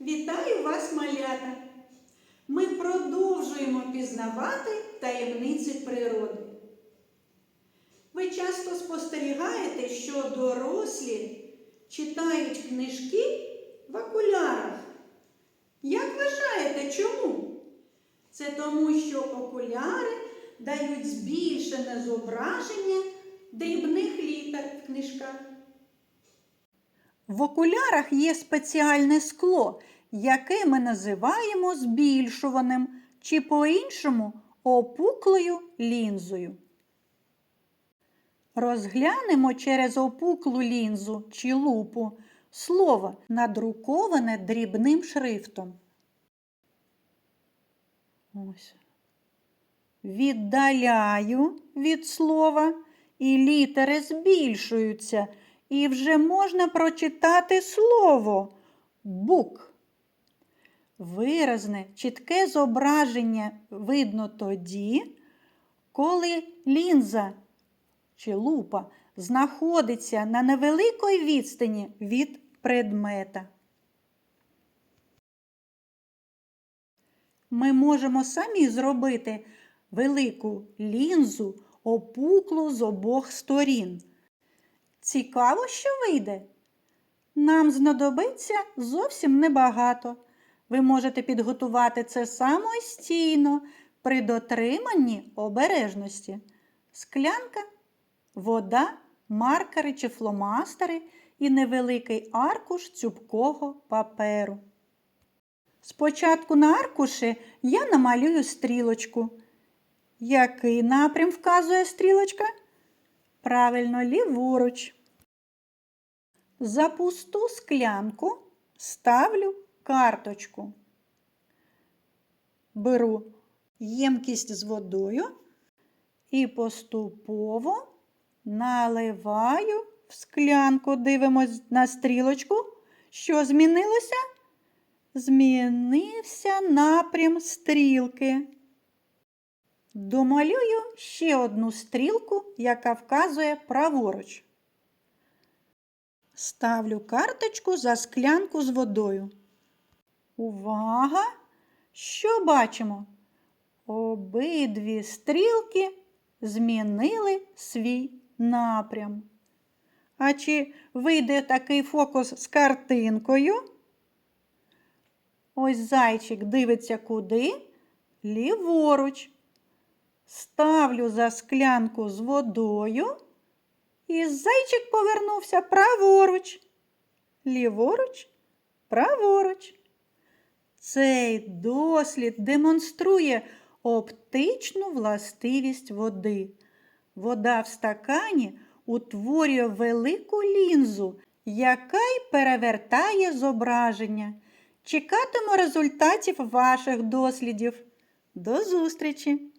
Вітаю вас, малята! Ми продовжуємо пізнавати таємниці природи. Ви часто спостерігаєте, що дорослі читають книжки в окулярах. Як вважаєте, чому? Це тому, що окуляри дають збільшене зображення дрібних літер в книжках. В окулярах є спеціальне скло, яке ми називаємо збільшуваним чи по-іншому опуклою лінзою. Розглянемо через опуклу лінзу чи лупу слово, надруковане дрібним шрифтом. Ось. Віддаляю від слова, і літери збільшуються, і вже можна прочитати слово бук. Виразне, чітке зображення видно тоді, коли лінза чи лупа знаходиться на невеликій відстані від предмета. Ми можемо самі зробити велику лінзу, опуклу з обох сторін. Цікаво, що вийде. Нам знадобиться зовсім небагато. Ви можете підготувати це самостійно при дотриманні обережності. Склянка, вода, маркери чи фломастери і невеликий аркуш цупкого паперу. Спочатку на аркуші я намалюю стрілочку. Який напрям вказує стрілочка? Правильно, ліворуч. За пусту склянку ставлю карточку. Беру ємкість з водою і поступово наливаю в склянку. Дивимось на стрілочку. Що змінилося? Змінився напрям стрілки. Домалюю ще одну стрілку, яка вказує праворуч. Ставлю карточку за склянку з водою. Увага! Що бачимо? Обидві стрілки змінили свій напрям. А чи вийде такий фокус з картинкою? Ось зайчик дивиться куди? Ліворуч. Ставлю за склянку з водою, і зайчик повернувся праворуч. Ліворуч, праворуч. Цей дослід демонструє оптичну властивість води. Вода в стакані утворює велику лінзу, яка й перевертає зображення. Чекатиму результатів ваших дослідів. До зустрічі!